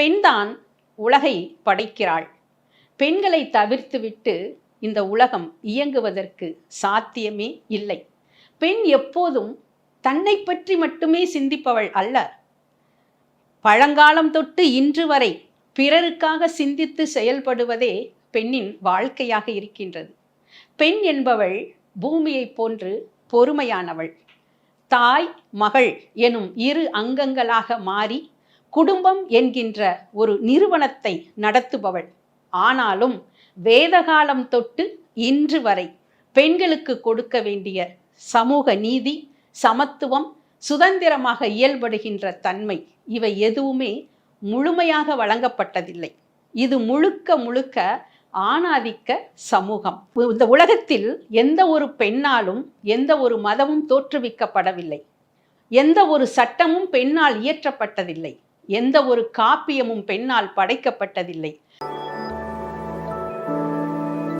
பெண்தான் உலகை படைக்கிறாள். பெண்களை தவிர்த்துவிட்டு இந்த உலகம் இயங்குவதற்கு சாத்தியமே இல்லை. பெண் எப்போதும் தன்னை பற்றி மட்டுமே சிந்திப்பவள் அல்ல. பழங்காலம் தொட்டு இன்று வரை பிறருக்காக சிந்தித்து செயல்படுவதே பெண்ணின் வாழ்க்கையாக இருக்கின்றது. பெண் என்பவள் பூமியைப் போன்று பொறுமையானவள். தாய் மகள் எனும் இரு அங்கங்களாக மாறி குடும்பம் என்கின்ற ஒரு நிறுவனத்தை நடத்துபவள். ஆனாலும் வேதகாலம் தொட்டு இன்று வரை பெண்களுக்கு கொடுக்க வேண்டிய சமூக நீதி சமத்துவம் சுதந்திரமாக இயல்படுகின்ற தன்மை இவை எதுவுமே முழுமையாக வழங்கப்பட்டதில்லை. இது முழுக்க முழுக்க ஆணாதிக்க சமூகம். இந்த உலகத்தில் எந்த ஒரு பெண்ணாலும் எந்த ஒரு மதமும் தோற்றுவிக்கப்படவில்லை. எந்த ஒரு சட்டமும் பெண்ணால் இயற்றப்பட்டதில்லை. எந்த ஒரு காப்பியமும் பெண்ணால் படைக்கப்பட்டதில்லை.